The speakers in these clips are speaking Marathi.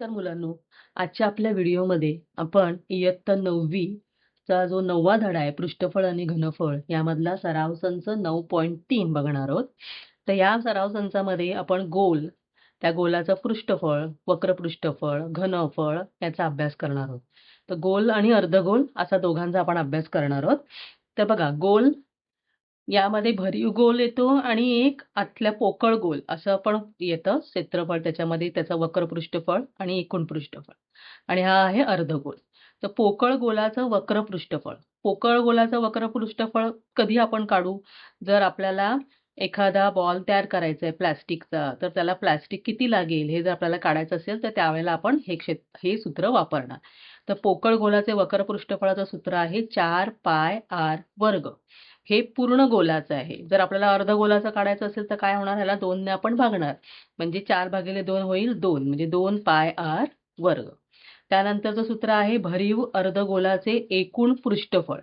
नमस्कार मुलांनो. आजच्या आपल्या व्हिडिओमध्ये आपण इयत्ता नववी चा जो नववा धडा आहे पृष्ठफळ आणि घनफळ यामधला सराव संच नऊ पॉईंट तीन बघणार आहोत. तर या सराव संचामध्ये आपण गोल त्या गोलाचं पृष्ठफळ वक्र पृष्ठफळ घनफळ याचा अभ्यास करणार आहोत. तर गोल आणि अर्धगोल असा दोघांचा आपण अभ्यास करणार आहोत. तर बघा गोल यामध्ये भरीव गोल येतो आणि एक आतल्या पोकळ गोल असं पण येतं. क्षेत्रफळ त्याच्यामध्ये त्याचं वक्र पृष्ठफळ आणि एकूण पृष्ठफळ. आणि हा आहे अर्धगोल तर पोकळ गोलाचं वक्र पृष्ठफळ पोकळ गोलाचं वक्र पृष्ठफळ कधी आपण काढू? जर आपल्याला एखादा बॉल तयार करायचा आहे प्लॅस्टिकचा तर त्याला प्लॅस्टिक किती लागेल हे जर आपल्याला काढायचं असेल तर त्यावेळेला आपण हे क्षेत्र हे सूत्र वापरणार. तर पोकळ गोलाचे वक्र पृष्ठफळाचं सूत्र आहे चार पाय आर वर्ग. हे पूर्ण गोलाचं आहे. जर आपल्याला अर्धगोलाचं काढायचं असेल तर काय होणार? ह्याला दोनने आपण भागणार. म्हणजे चार भागिले दोन होईल दोन. म्हणजे दोन पाय आर वर्ग. त्यानंतरचं सूत्र आहे भरीव अर्धगोलाचे एकूण पृष्ठफळ.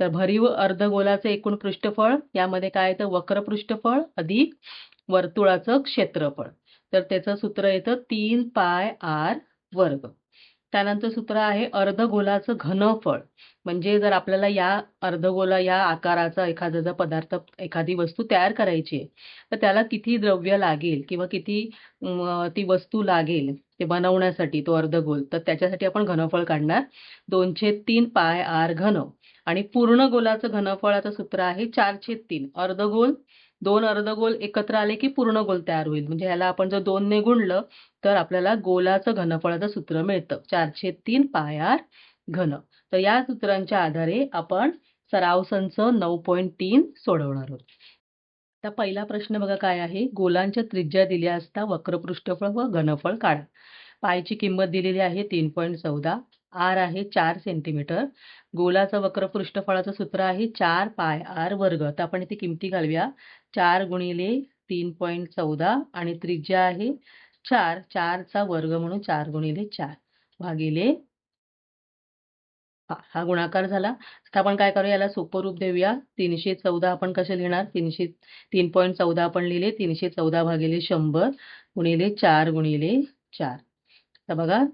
तर भरीव अर्धगोलाचे एकूण पृष्ठफळ यामध्ये काय येतं? वक्र पृष्ठफळ अधिक वर्तुळाचं क्षेत्रफळ. तर त्याचं सूत्र येतं तीन पाय आर वर्ग. त्यानंतर सूत्र आहे अर्धगोलाचं घनफळ. म्हणजे जर आपल्याला या अर्धगोला या आकाराचा एखादा जर पदार्थ एखादी वस्तू तयार करायची आहे तर त्याला किती द्रव्य लागेल किंवा किती ती वस्तू लागेल ते बनवण्यासाठी तो अर्धगोल तर त्याच्यासाठी आपण घनफळ काढणार. दोनशे तीन पाय आर घन. आणि पूर्ण गोलाचं घनफळाचं सूत्र आहे चारशे तीन. अर्धगोल दोन अर्धगोल एकत्र आले की पूर्ण गोल तयार होईल. म्हणजे ह्याला आपण जर दोनने गुणलं तर आपल्याला गोलाचं घनफळाचं सूत्र मिळतं. चारशे तीन पाय आर घन. तर या सूत्रांच्या आधारे आपण सराव संच नऊ पॉईंट तीन सोडवणार आहोत. आता पहिला प्रश्न बघा काय आहे? गोलांच्या त्रिज्या दिल्या असता वक्रपृष्ठफळ व घनफळ काढा. पायची किंमत दिलेली आहे तीन पॉईंट चौदा. आर आहे चार सेंटीमीटर. गोलाचं वक्रपृष्ठफळाचं सूत्र आहे चार पाय आर वर्ग. तर आपण इथे किमती घालूया. चार गुणिले तीन पॉईंट चौदा आणि त्रिज्या आहे चार चारचा वर्ग म्हणून चार गुणिले चार भागिले हा हा गुणाकार झाला. तर आपण काय करूया याला सोपं रूप देऊया. तीनशे चौदा आपण कसे लिहिणार? तीनशे तीन पॉईंट चौदा आपण लिहिले. तीनशे चौदा भागिले शंभर गुणिले चार गुणिले चार. तर बघा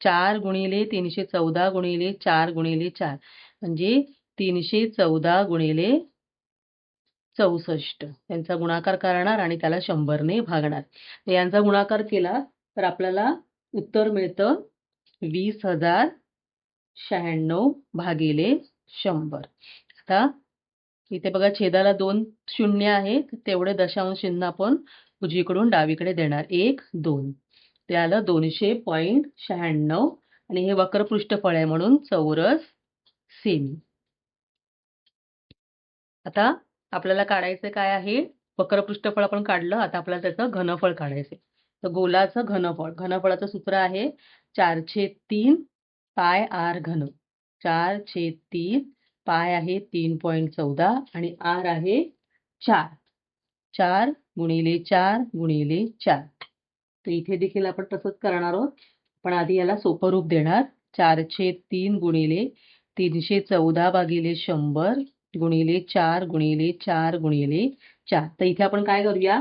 चार गुणिले तीनशे चौदा गुणिले चार गुणिले चार. म्हणजे तीनशे चौदा गुणिले चौसष्ट. यांचा गुणाकार करणार आणि त्याला शंभरने भागणार. यांचा गुणाकार केला तर आपल्याला उत्तर मिळतं वीस हजार शहाण्णव भागिले शंभर. आता इथे बघा छेदाला दोन शून्य आहेत. तेवढे दशांश चिन्ह आपण उजवीकडून डावीकडे देणार. एक दोन. ते आलं दोनशे पॉईंट शहाण्णव आणि हे वक्र पृष्ठफळ आहे म्हणून चौरस सेमी. आता आपल्याला काढायचं काय आहे? वक्र पृष्ठफळ आपण काढलं आता आपल्याला त्याचं घनफळ काढायचं तर गोलाचं घनफळ घनफळाचं सूत्र आहे चारशे तीन पाय आर घन. चार छेद तीन पाय आहे तीन पॉईंट चौदा आणि आर आहे चार. चार गुणिले चार गुणिले चार. तर इथे देखील आपण तसंच करणार आहोत. पण आधी याला सोपं रूप देणार. चारशे तीन गुणिले तीनशे चौदा भागिले शंभर गुणिले चार गुणिले चार गुणिले चार. तर इथे आपण काय करूया?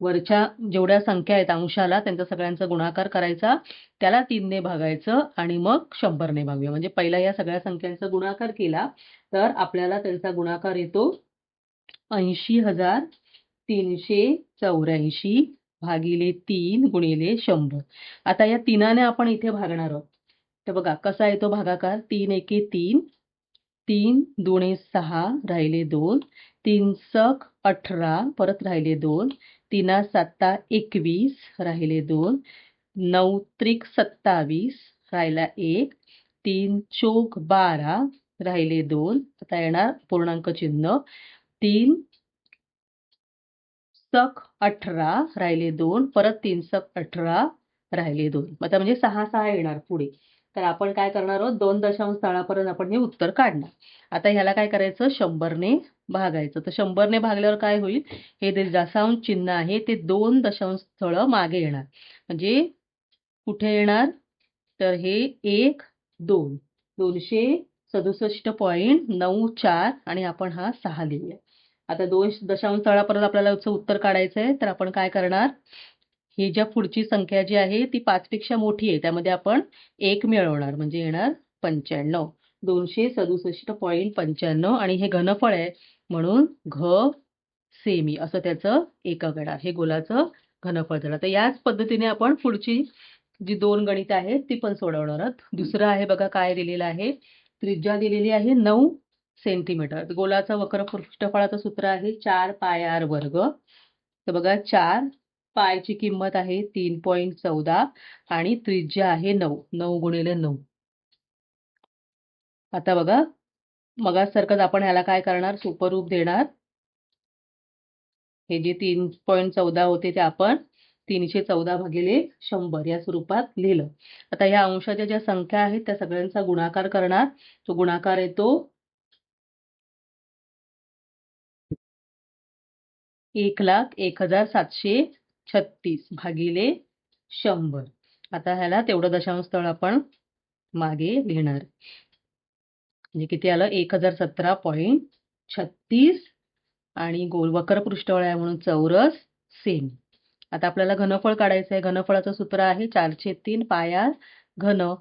वरच्या जेवढ्या संख्या आहेत अंशाला त्यांचा सगळ्यांचा गुणाकार करायचा. त्याला तीनने भागायचं आणि मग शंभरने भागूया. म्हणजे पहिला या सगळ्या संख्यांचा गुणाकार केला तर आपल्याला त्यांचा गुणाकार येतो ऐंशी हजार तीनशे चौऱ्याऐंशी भागिले तीन गुणिले शंभर. आता या तीनाने आपण इथे भागणार आहोत. तर बघा कसा येतो भागाकार? तीन एके तीन तीन दुणे सहा राहिले दोन तीन सक अठरा परत राहिले दोन तीना सत्ता एकवीस राहिले दोन नऊ त्रिक सत्तावीस राहिला एक तीन चोक बारा राहिले दोन. आता येणार पूर्णांक चिन्ह. तीन सक अठरा राहिले दोन परत तीन सक अठरा राहिले दोन. आता म्हणजे सहा सहा येणार पुढे. तर आपण काय करणार आहोत? दोन दशांश स्थळापर्यंत आपण हे उत्तर काढणार. आता ह्याला काय करायचं? शंभरने भागायचं. तर शंभरने भागल्यावर काय होईल? हे जे दशांश चिन्ह आहे ते दोन दशांश स्थळ मागे येणार. म्हणजे कुठे येणार? तर हे एक दोन. दोनशे सदुसष्ट पॉईंट नऊ चार आणि आपण हा सहा लिहूया. आता दोन दशांश स्थळापर्यंत आपल्याला उत्तर काढायचं आहे तर आपण काय करणार? ही ज्या पुढची संख्या जी आहे ती पाचपेक्षा मोठी आहे. त्यामध्ये आपण एक मिळवणार म्हणजे येणार पंच्याण्णव. दोनशे सदुसष्ट पॉईंट पंच्याण्णव आणि हे घनफळ आहे म्हणून घ सेमी असं त्याचं एकक हे गोलाचं घनफळ झालं. तर याच पद्धतीने आपण पुढची जी दोन गणित आहेत ती पण सोडवणार आहोत. दुसरं आहे बघा काय दिलेलं आहे? त्रिज्या दिलेली आहे नऊ सेंटीमीटर. गोलाचं वक्र पृष्ठफळाचं सूत्र आहे चार पाय आर वर्ग. तर बघा चार पायची किंमत आहे तीन पॉईंट चौदा आणि त्रिज्या आहे नऊ नऊ गुणिले नऊ. आता बघा मगासारखंच आपण ह्याला काय करणार? सुपरूप देणार. हे जे तीन पॉईंट चौदा होते ते आपण तीनशे चौदा भागिले शंभर या स्वरूपात लिहिलं. आता या अंशाच्या ज्या संख्या आहेत त्या सगळ्यांचा गुणाकार करणार. तो गुणाकार येतो एक लाख एक हजार सातशे छत्तीस भागिले शंभर. आता ह्याला तेवढं दशांश स्थळ आपण मागे लिहिणार. म्हणजे किती आलं? एक हजार सतरा पॉईंट छत्तीस आणि गोल वक्र पृष्ठवळ आहे म्हणून चौरस सेम. आता आपल्याला घनफळ काढायचं आहे. घनफळाचं सूत्र आहे चारशे तीन पाया घन.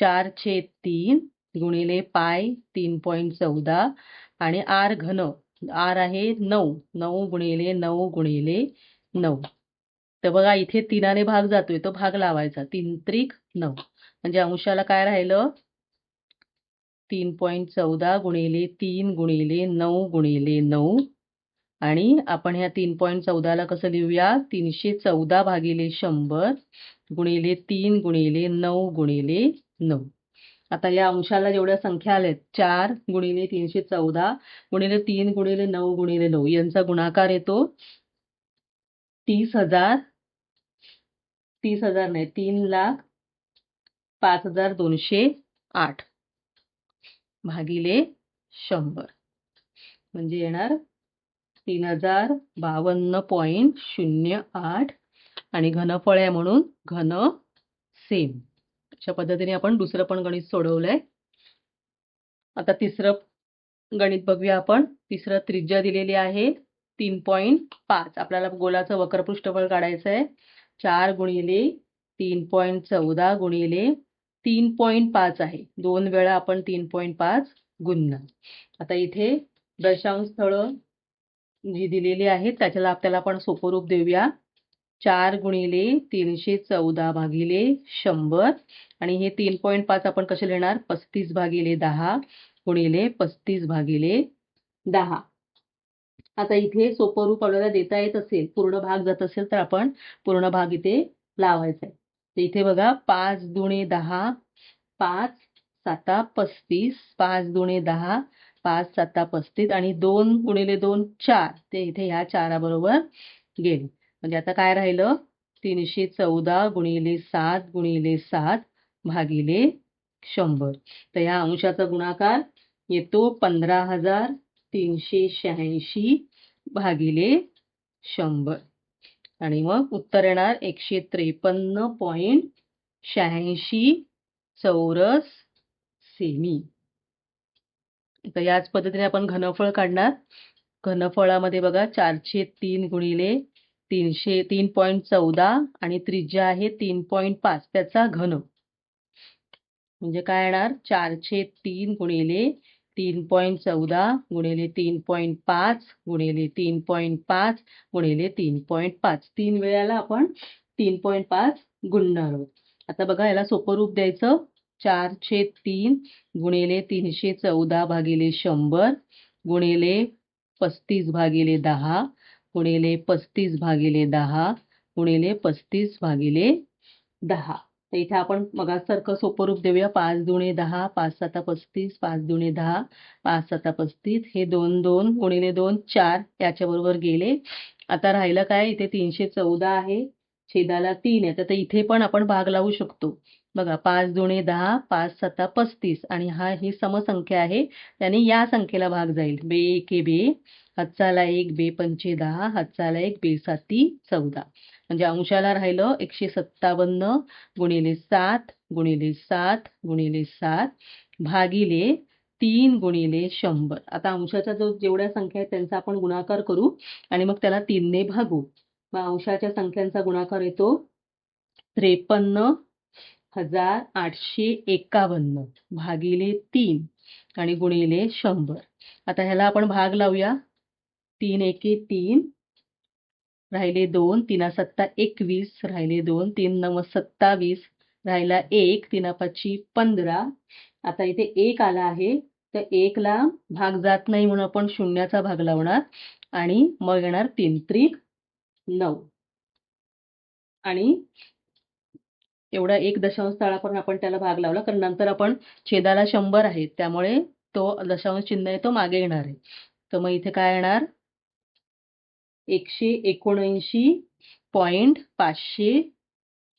चारशे तीन गुणिले पाय तीन पॉईंट चौदा आणि आर घन. आर आहे नऊ. नऊ गुणिले नऊ गुणिले नऊ. तर बघा इथे तीनाने भाग जातोय तो भाग लावायचा. तीन त्रिक नऊ. म्हणजे अंशाला काय राहिलं? तीन पॉईंट चौदा गुणिले तीन गुणिले नऊ गुणिले नऊ. आणि आपण ह्या तीन पॉईंट चौदाला कसं लिहूया? तीनशे चौदा भागिले शंभर गुणिले तीन गुणिले नऊ गुणिले नऊ. आता या अंशाला जेवढ्या संख्या आल्यात चार गुणिले तीनशे चौदा गुणिले तीन गुणिले नऊ गुणिले नऊ यांचा गुणाकार येतो तीस हजार तीस हजार नाही तीन लाख पाच हजार दोनशे आठ. भागिले शंभर. म्हणजे येणार तीन हजार बावन्न पॉईंट शून्य आठ आणि घनफळ आहे म्हणून घन सेम. अशा पद्धतीने आपण दुसरं पण गणित सोडवलंय. आता तिसरं गणित बघूया आपण. तिसरं त्रिज्या दिलेली आहे तीन पॉईंट पाच. आपल्याला गोलाचं वक्र पृष्ठफळ काढायचं आहे चार गुणिले तीन पॉईंट चौदा गुणिले तीन पॉईंट पाच आहे. दोन वेळा आपण तीन पॉईंट पाच गुणणार आता इथे दशांश स्थळ जी दिलेली आहेत त्याच्याला आपल्याला आपण सोपं रूप देऊया. चार गुणिले तीनशे चौदा भागिले शंभर. आणि हे तीन पॉईंट पाच आपण कसे लिहिणार? पस्तीस भागिले दहा गुणिले पस्तीस भागिले दहा. आता इथे सोपं रूप आपल्याला देता येत असेल पूर्ण भाग जात असेल तर आपण पूर्ण भाग इथे लावायचा आहे. तर इथे बघा पाच दुणे दहा पाच साता पस्तीस पाच दुणे दहा पाच साता पस्तीस आणि दोन गुणिले दोन चार ते इथे ह्या चाराबरोबर गेले. म्हणजे आता काय राहिलं? तीनशे चौदा गुणिले सात गुणिले सात भागिले शंभर. तर ह्या अंशाचा गुणाकार येतो पंधरा हजार तीनशे शहाऐंशी भागिले शंभर. आणि मग उत्तर येणार एकशे त्रेपन्न पॉईंट शहाऐंशी चौरस सेमी. तर याच पद्धतीने आपण घनफळ काढणार. घनफळामध्ये बघा चारशे तीन गुणिले तीनशे तीन पॉईंट चौदा आणि त्रिज्या आहे तीन पॉईंट पाच. त्याचा घन. म्हणजे काय येणार? चारशे तीन गुणिले तीन पॉईंट चौदा गुणिले तीन पॉईंट पाच गुणिले तीन पॉईंट पाच गुणिले तीन पॉईंट पाच. तीन वेळाला आपण तीन पॉईंट पाच गुणणार आहोत. आता बघा याला सोपं रूप द्यायचं. चारशे तीन गुणिले तीनशे चौदा भागिले शंभर गुणिले पस्तीस भागिले दहा गुणिले पस्तीस भागिले दहा गुणिले पस्तीस भागिले दहा. तर इथे आपण मगासारखं सोपं रूप देऊया. पाच दुणे दहा पाच साता पस्तीस पाच दुणे दहा पाच साता पस्तीस. हे दोन दोन गुणिले दोन चार याच्याबरोबर गेले. आता राहिलं काय? इथे तीनशे चौदा आहे. छेदाला तीन आहे. तर इथे पण आपण भाग लावू शकतो. बघा पाच दुणे दहा पाच सत्ता पस्तीस. आणि हा ही समसंख्या आहे. त्याने या संख्येला भाग जाईल. बे एके बे. हातचाला एक बे पंचे दहा. हातचाला एक बे साती चौदा. म्हणजे अंशाला राहिलं एकशे सत्तावन्न गुणिले सात गुणिले सात गुणिले सात भागिले तीन गुणिले शंभर. आता अंशाच्या जो जेवढ्या संख्या आहेत त्यांचा आपण गुणाकार करू आणि मग त्याला तीनने भागू. मग अंशाच्या संख्यांचा गुणाकार येतो त्रेपन्न हजार आठशे एकावन्न भागिले तीन आणि गुणिले शंभर. आता ह्याला आपण भाग लावूया. तीन एके तीन राहिले दोन तीना सत्ता एकवीस राहिले दोन तीन नव सत्तावीस राहिला एक तिनापाची पंधरा. आता इथे एक आला आहे तर एकला भाग जात नाही म्हणून आपण शून्याचा भाग लावणार आणि मग येणार तीन त्रिक नऊ. आणि एवढा एक दशांश स्थळापर्यंत आपण त्याला भाग लावला कारण नंतर आपण छेदाला शंभर आहे त्यामुळे तो दशांश चिन्ह आहे तो मागे येणार आहे. तर मग इथे काय येणार? एकशे एकोणऐंशी पॉईंट पाचशे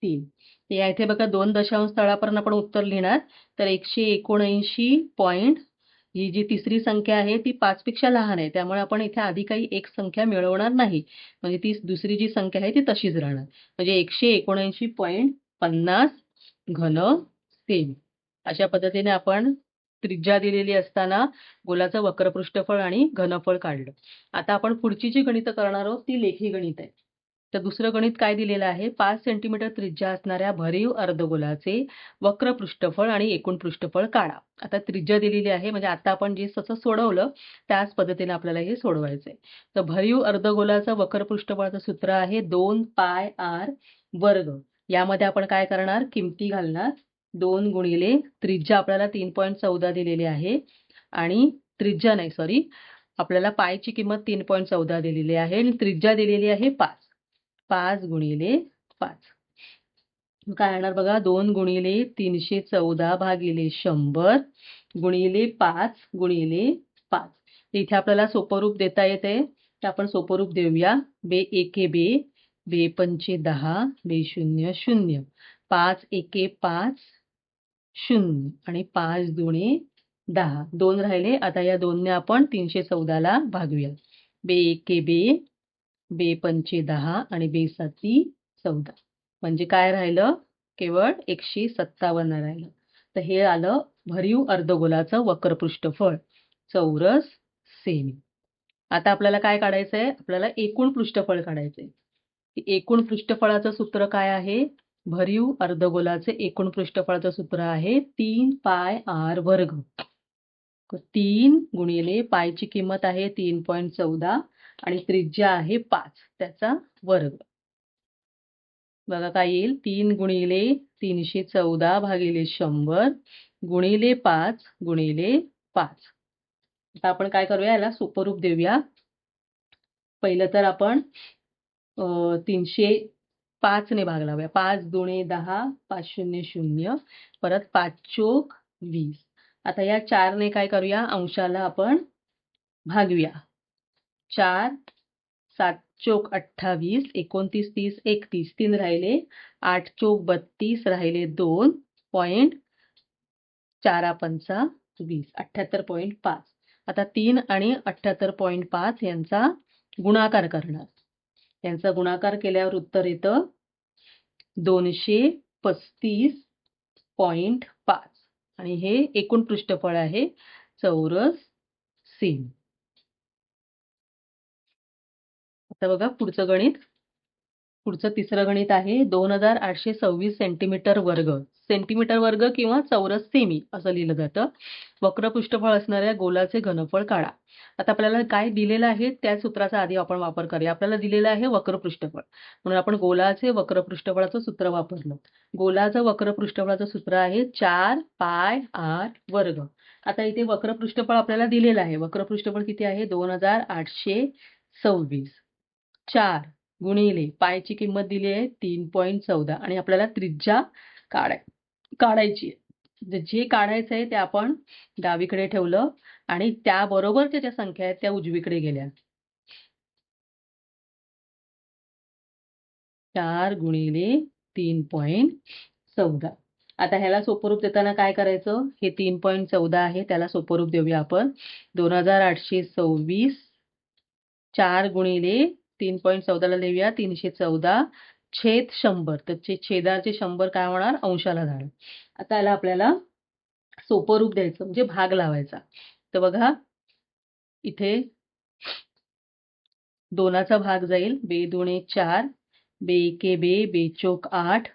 तीन. या इथे बघा दोन दशांश स्थळापर्यंत आपण उत्तर लिहिणार. तर एकशे एकोणऐंशी पॉईंट ही जी तिसरी संख्या आहे ती पाचपेक्षा लहान आहे. त्यामुळे आपण इथे आधी काही एक संख्या मिळवणार नाही. म्हणजे ती दुसरी जी संख्या आहे ती तशीच राहणार. म्हणजे एकशे एकोणऐंशी पॉईंट पन्नास घन सेमी. अशा पद्धतीने आपण त्रिज्या दिलेली असताना गोलाचं वक्रपृष्ठफळ आणि घनफळ काढलं. आता आपण पुढची जी गणितं करणार आहोत ती लेखी गणित आहे. तर दुसरं गणित काय दिलेलं आहे? पाच सेंटीमीटर त्रिज्या असणाऱ्या भरीव अर्धगोलाचे वक्र पृष्ठफळ आणि एकूण पृष्ठफळ काढा. आता त्रिज्या दिलेली आहे म्हणजे आता आपण जे जसं सोडवलं त्याच पद्धतीने आपल्याला हे सोडवायचं आहे. तर भरीव अर्धगोलाचं वक्र पृष्ठफळाचं सूत्र आहे दोन पाय आर वर्ग. यामध्ये आपण काय करणार? किमती घालणार. दोन गुणिले त्रिज्या आपल्याला तीन पॉईंट चौदा दिलेली आहे. आणि त्रिज्या नाही सॉरी आपल्याला पायची किंमत तीन पॉईंट चौदा दिलेली आहे. आणि त्रिज्या दिलेली आहे पाच. पाच गुणिले पाच. काय येणार बघा? दोन गुणिले तीनशे चौदा भागिले शंभर गुणिले पाच गुणिले पाच. इथे आपल्याला सोपं रूप देता येते. तर आपण सोपं रूप देऊया. बे एके बे. बे पंचे दहा बे शून्य. शून्य पाच एके पाच शून्य. आणि पाच दुणे दहा. दोन राहिले. आता या दोनने आपण तीनशे चौदाला भागूया. बे एके बे बे पंचे दहा आणि बे साती चौदा. म्हणजे काय राहिलं? केवळ एकशे सत्तावन्न राहिलं. तर हे आलं भरीव अर्धगोलाचं वक्रपृष्ठफळ. चौरस सेमी. आता आपल्याला काय काढायचं आहे आपल्याला एकूण पृष्ठफळ काढायचंय. एकूण पृष्ठफळाचं सूत्र काय आहे? भरीव अर्धगोलाचे एकूण पृष्ठफळाचं सूत्र आहे तीन पाय आर वर्ग. तीन गुणिले पायची किंमत आहे तीन पॉईंट चौदा आणि त्रिज्या आहे पाच त्याचा वर्ग. बघा काय येईल? तीन गुणिले तीनशे चौदा भागिले शंभर गुणिले पाच गुणिले पाच. आता आपण काय करूया? याला सुपरूप देऊया. पहिलं तर आपण तीनशे पाचने भाग लावूया पाच दोने दहा पाच शून्य शून्य परत पाच चोक वीस. आता या चारने काय करूया? अंशाला आपण भागूया. चार सात चोक अठ्ठावीस एकोणतीस तीस एकतीस. तीन राहिले आठ चोक बत्तीस राहिले दोन पॉईंट चारा पंचा वीस. अठ्ठ्याहत्तर पॉईंट पाच. आता तीन आणि अठ्ठ्याहत्तर पॉइंट पाच यांचा गुणाकार करणार. यांचा गुणाकार केल्यावर उत्तर येतं दोनशे पस्तीस पॉइंट पाच. आणि हे एकूण पृष्ठफळ आहे चौरस सीम. आता बघा पुढचं गणित. पुढचं तिसरं गणित आहे दोन हजार आठशे सव्वीस सेंटीमीटर वर्ग. सेंटीमीटर वर्ग किंवा चौरस सेमी असं लिहिलं जातं. वक्र पृष्ठफळ असणाऱ्या गोलाचे घनफळ काढा. आता आपल्याला काय दिलेलं आहे त्या सूत्राचा आधी आपण वापर करूया. आपल्याला दिलेलं आहे वक्र पृष्ठफळ. म्हणून आपण गोलाचे वक्र पृष्ठफळाचं सूत्र वापरलं. गोलाचं वक्र पृष्ठफळाचं सूत्र आहे चार पाय आर वर्ग. आता इथे वक्र पृष्ठफळ आपल्याला दिलेलं आहे. वक्र पृष्ठफळ किती आहे? दोन हजार आठशे सव्वीस. चार गुणिले पायची किंमत दिली आहे तीन पॉईंट चौदा आणि आपल्याला त्रिज्या काढाय काढायची आहे. जे काढायचं आहे ते आपण डावीकडे ठेवलं आणि त्याबरोबरच्या ज्या संख्या आहेत त्या उजवीकडे गेल्या. चार गुणिले तीन पॉईंट चौदा. आता ह्याला सोपरूप देताना काय करायचं? हे तीन पॉईंट चौदा आहे त्याला सोपरूप देऊया आपण. दोन हजार आठशे सव्वीस चार गुणिले तीन पॉईंट चौदाला लिहूया. तीनशे चौदा छेद शंभर. तर छेदाचे शंभर काय होणार? अंशाला जाणार आता याला आपल्याला सोपं रूप द्यायचं म्हणजे भाग लावायचा. तर बघा इथे दोनाचा भाग जाईल. बे दोणे चार बे एके बे बे चोक आठ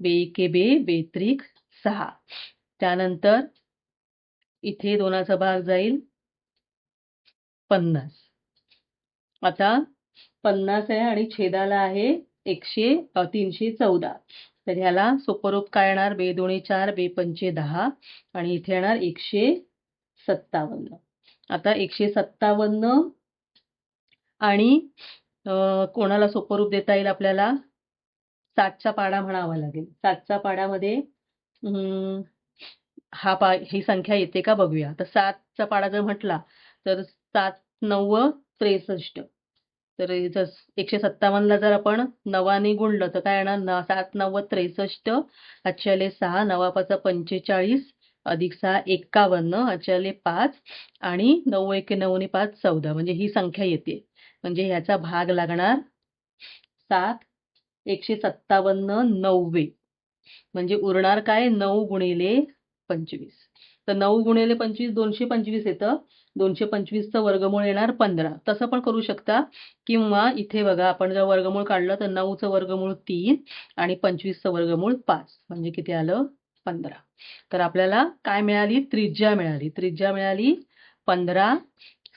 बे एके बे बे त्रिक सहा. त्यानंतर इथे दोनाचा भाग जाईल पन्नास. आता पन्नास आहे आणि छेदाला आहे एकशे तीनशे चौदा. तर ह्याला सोपरूप काय येणार? बे दोणे चार बे पंचे दहा. आणि इथे येणार एकशे सत्तावन्न. आता एकशे सत्तावन्न आणि कोणाला सोपरूप देता येईल आपल्याला? सातचा पाडा म्हणावा लागेल. सातचा पाडामध्ये अं, हा पा ही संख्या येते का बघूया. तर सातचा पाडा जर म्हटला तर सात नव्व त्रेसष्ट. तर हे एकशे सत्तावन्नला जर आपण नवाने गुणलं तर काय येणार? न सात नव्वद त्रेसष्ट अच्छाले सहा नवापाचा पंचेचाळीस अधिक सहा एक्कावन्न आजच्याले पाच आणि नऊ एके नऊने पाच चौदा. म्हणजे ही संख्या येते. म्हणजे ह्याचा भाग लागणार सात एकशे सत्तावन्न नव्वे. म्हणजे उरणार काय? नऊ गुणिले पंचवीस. तर नऊ गुणिले पंचवीस दोनशे पंचवीस येतं. दोनशे पंचवीसचं वर्गमूळ येणार पंधरा. तसं पण करू शकता. किंवा इथे बघा आपण जर वर्गमूळ काढलं तर नऊचं वर्गमूळ तीन आणि पंचवीसचं वर्गमूळ पाच. म्हणजे किती आलं? पंधरा. तर आपल्याला काय मिळाली? त्रिज्या मिळाली. त्रिज्या मिळाली पंधरा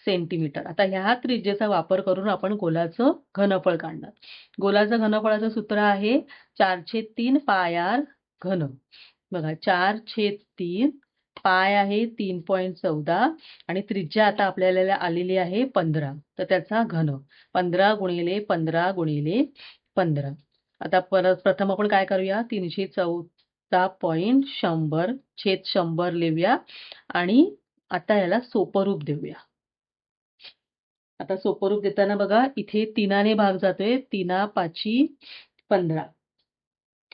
सेंटीमीटर. आता ह्या त्रिज्येचा वापर करून आपण गोलाचं घनफळ काढणार. गोलाचं घनफळाचं सूत्र आहे चार छेद तीन पायार घन. बघा चार छेद तीन पाय आहे तीन पॉईंट चौदा आणि त्रिज्या आता आपल्याला आलेली आहे पंधरा. तर त्याचा घन पंधरा गुणिले पंधरा गुणिले पंधरा. आता परत प्रथम आपण काय करूया? तीनशे चौदा पॉईंट शंभर छेद शंभर लिहूया आणि आता याला सोपरूप देऊया. आता सोपरूप देताना बघा इथे तिनाने भाग जातोय तिना पाची पंधरा.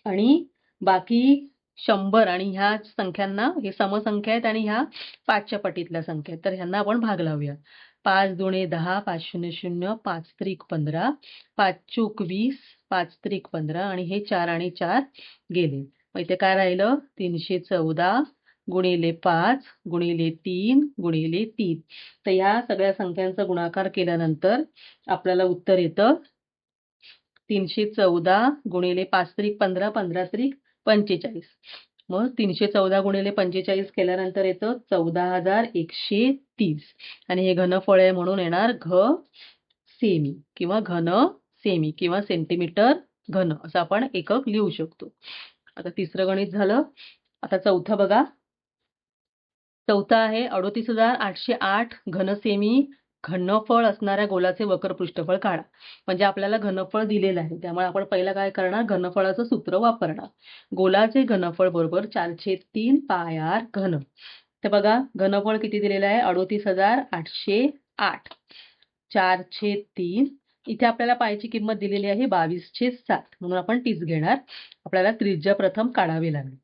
आणि बाकी शंभर आणि ह्या संख्यांना हे समसंख्या आहेत आणि ह्या पाचच्या पटीतल्या संख्या आहेत. तर ह्यांना आपण भाग लावूया पाच दोणे दहा पाच शून्य शून्य पाच त्रिक पंधरा पाच चूक वीस पाच त्रिक पंधरा आणि हे चार आणि चार गेले. मग इथे काय राहिलं? तीनशे चौदा गुणिले पाच गुणिले तीन गुणिले तीन. तर ह्या सगळ्या संख्यांचा गुणाकार केल्यानंतर आपल्याला उत्तर येतं. तीनशे चौदा गुणिले पाच त्रिक पंधरा पंधरा त्रिक पंचेचाळीस. मग तीनशे चौदा गुणिले पंचेचाळीस केल्यानंतर येतं चौदा हजार एकशे तीस. आणि हे घनफळ आहे म्हणून येणार घ सेमी किंवा घन सेमी किंवा सेंटीमीटर घन असं आपण एकक लिहू शकतो. आता तिसरं गणित झालं. आता चौथं बघा. चौथं आहे अडोतीस हजार आठशे आठ घन सेमी घनफळ असणाऱ्या गोलाचे वक्र पृष्ठफळ काढा. म्हणजे आपल्याला घनफळ दिलेलं आहे. त्यामुळे आपण पहिला काय करणार? घनफळाचं सूत्र वापरणार. गोलाचे घनफळ बरोबर चारशे तीन पाय आर घन. तर बघा घनफळ किती दिलेलं आहे? अडोतीस हजार आठशे आठ. चारशे तीन. इथे आपल्याला पायची किंमत दिलेली आहे बावीसशे सात. म्हणून आपण तीच घेणार. आपल्याला त्रिज्या प्रथम काढावी लागेल.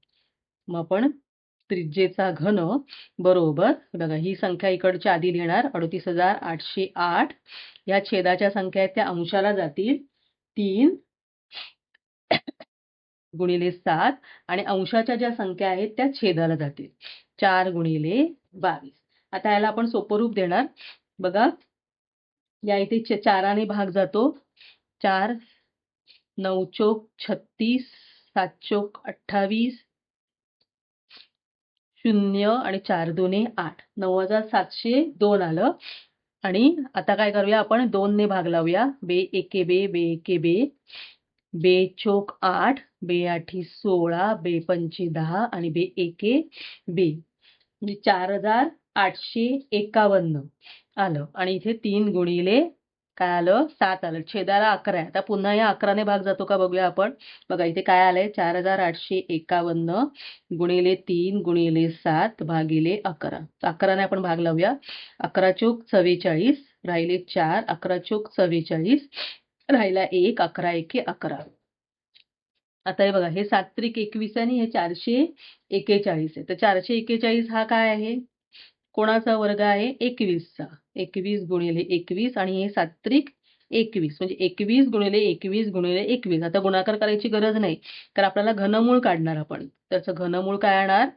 मग आपण त्रिज्येचा घन बरोबर. बघा ही संख्या इकडच्या आधी लिहिणार अडतीस हजार आठशे आठ. या छेदाच्या संख्या आहेत त्या अंशाला जातील तीन गुणिले सात आणि अंशाच्या ज्या संख्या आहेत त्या छेदाला जातील. चार गुणिले बावीस. आता याला आपण सोपरूप देणार. बघा या इथे चाराने भाग जातो. चार नऊ चोक छत्तीस सात चोक अठ्ठावीस शून्य आणि चार दोन्ही आठ. नऊ हजार सातशे दोन आलं. आणि आता काय करूया आपण? दोनने भाग लावूया. बे एके बे बे एके बे. बे चोक आठ बे आठी सोळा बे पंचे दहा आणि बे एके बे. म्हणजे चार हजार आठशे एकावन्न आलं. आणि इथे तीन गुणिले काय आलं? सात आलं. छेदाला अकरा आहे. आता पुन्हा या अकराने भाग जातो का बघूया आपण. बघा इथे काय आलंय? चार हजार आठशे एकावन्न गुणिले तीन गुणिले सात भागिले अकरा. तर अकराने आपण भाग लावूया. अकरा चोक चव्वेचाळीस राहिले चार. अकरा चोक चव्वेचाळीस राहिला एक. अकरा एके अकरा. आता हे बघा हे सात्रिक एकवीस आणि हे चारशे एकेचाळीस आहे. तर चारशे एकेचाळीस हा काय आहे? कोणाचा वर्ग आहे? एकवीसचा. एकवीस गुणिले एकवीस आणि हे सात्विक एकवीस. म्हणजे एकवीस गुणिले एकवीस गुणिले एकवीस. आता गुणाकार करायची गरज नाही. तर आपल्याला घनमूळ काढणार आपण. त्याचं घनमूळ काय येणार?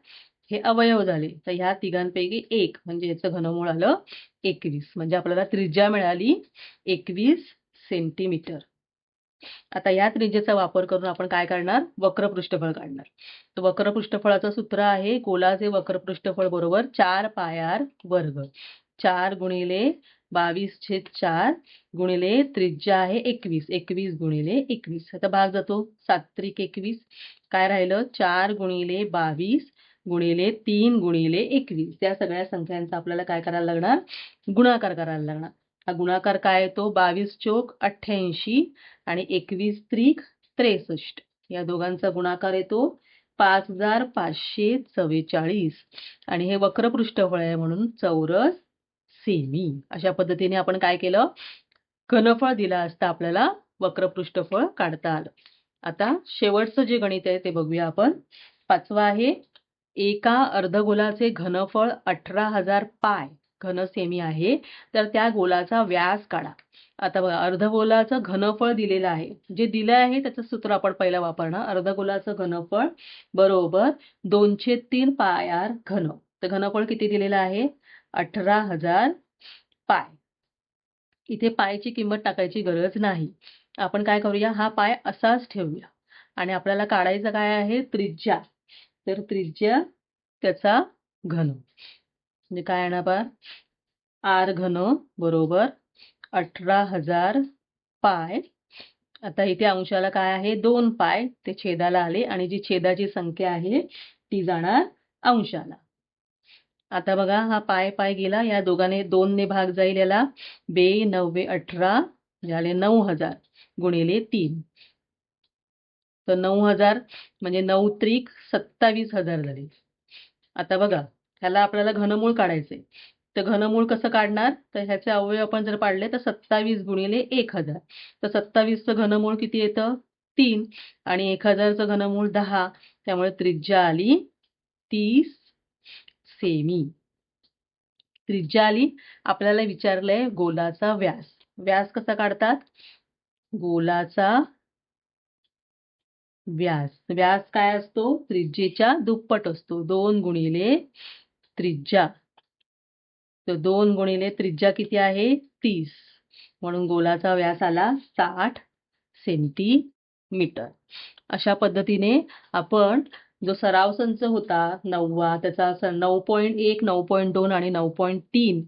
हे अवयव झाले. तर ह्या तिघांपैकी एक म्हणजे याचं घनमूळ आलं एकवीस. म्हणजे आपल्याला त्रिज्या मिळाली एकवीस सेंटीमीटर. आता या त्रिज्येचा वापर करून आपण काय करणार वक्र पृष्ठफळ काढणार. तर वक्र पृष्ठफळाचं सूत्र आहे गोलाचे वक्र पृष्ठफळ बरोबर चार पायार वर्ग. चार गुणिले बावीस छेद चार गुणिले त्रिज्या आहे एकवीस. एकवीस गुणिले एकवीस. आता भाग जातो. सात त्रिक एकवीस. काय राहिलं? चार गुणिले बावीस गुणिले तीन गुणिले एकवीस. या सगळ्या संख्यांचा आपल्याला काय करायला लागणार? गुणाकार करायला लागणार. हा गुणाकार काय येतो बावीस चोक अठ्ठ्याऐंशी आणि एकवीस त्रिक त्रेसष्ट. या दोघांचा गुणाकार येतो पाच हजार पाचशे चव्वेचाळीस. आणि हे वक्र पृष्ठफळ आहे म्हणून चौरस सेमी. अशा पद्धतीने आपण काय केलं? घनफळ दिला असता आपल्याला वक्र पृष्ठफळ काढता आलं. आता शेवटचं जे गणित आहे ते बघूया आपण. पाचवा आहे एका अर्धगोलाचे घनफळ अठरा हजार पाय. घन सेमी आहे तर त्या गोलाचा व्यास काढा. आता बघा अर्धगोलाचं घनफळ दिलेलं आहे. जे दिलं आहे त्याचं सूत्र आपण पहिलं वापरणार. अर्धगोलाचं घनफळ बरोबर दोनशे तीन पायार घन. तर घनफळ किती दिलेलं आहे? अठरा हजार पाय. इथे पायची किंमत टाकायची गरज नाही. आपण काय करूया? हा पाय असाच ठेवूया. आणि आपल्याला काढायचं काय आहे? त्रिज्या. तर त्रिज्या त्याचा घन. म्हणजे काय येणार बा आर घन बरोबर अठरा हजार पाय. आता इथे अंशाला काय आहे? दोन पाय ते छेदाला आले आणि जी छेदाची संख्या आहे ती जाणार अंशाला. आता बघा हा पाय पाय गेला. या दोघांनी दोनने भाग जाईल याला. बे नव्वे अठरा म्हणजे झाले नऊ हजार गुणिले तीन. तर नऊ हजार म्हणजे नऊ त्रिक सत्तावीस हजार झाले. आता बघा ह्याला आपल्याला घनमूळ काढायचंय. तर घनमूळ कसं काढणार? तर ह्याचे अवयव आपण जर पाडले तर सत्तावीस गुणिले एक हजार. तर सत्तावीसचं घनमूळ किती येतं? तीन. आणि एक हजारचं घनमूळ दहा. त्यामुळे त्रिज्या आली तीस सेमी. त्रिज्या आली. आपल्याला विचारलंय गोलाचा व्यास. व्यास कसा काढतात? गोलाचा व्यास. व्यास काय असतो? त्रिज्येच्या दुप्पट असतो. दोन गुणिले त्रिज्या. तर दोन गुणिले त्रिज्या किती आहे? तीस. म्हणून गोलाचा व्यास आला साठ सेंटीमीटर. अशा पद्धतीने आपण जो सराव संच होता नववा त्याचा स- नऊ पॉईंट एक नऊ पॉईंट दोन आणि नऊ पॉईंट तीन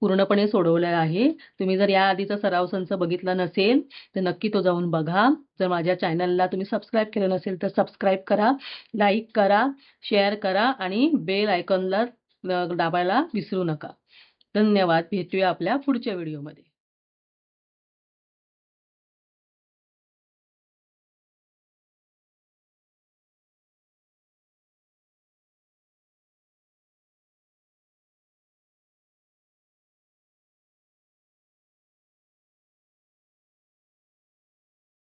पूर्णपणे सोडवलेला आहे. तुम्ही जर या आधीचा सराव संच बघितला नसेल तर नक्की तो जाऊन बघा. जर माझ्या चॅनलला तुम्ही सबस्क्राईब केलं नसेल तर सबस्क्राईब करा लाईक करा शेअर करा आणि बेल आयकॉनला दाबायला विसरू नका. धन्यवाद. भेटूया आपल्या पुढच्या व्हिडिओमध्ये.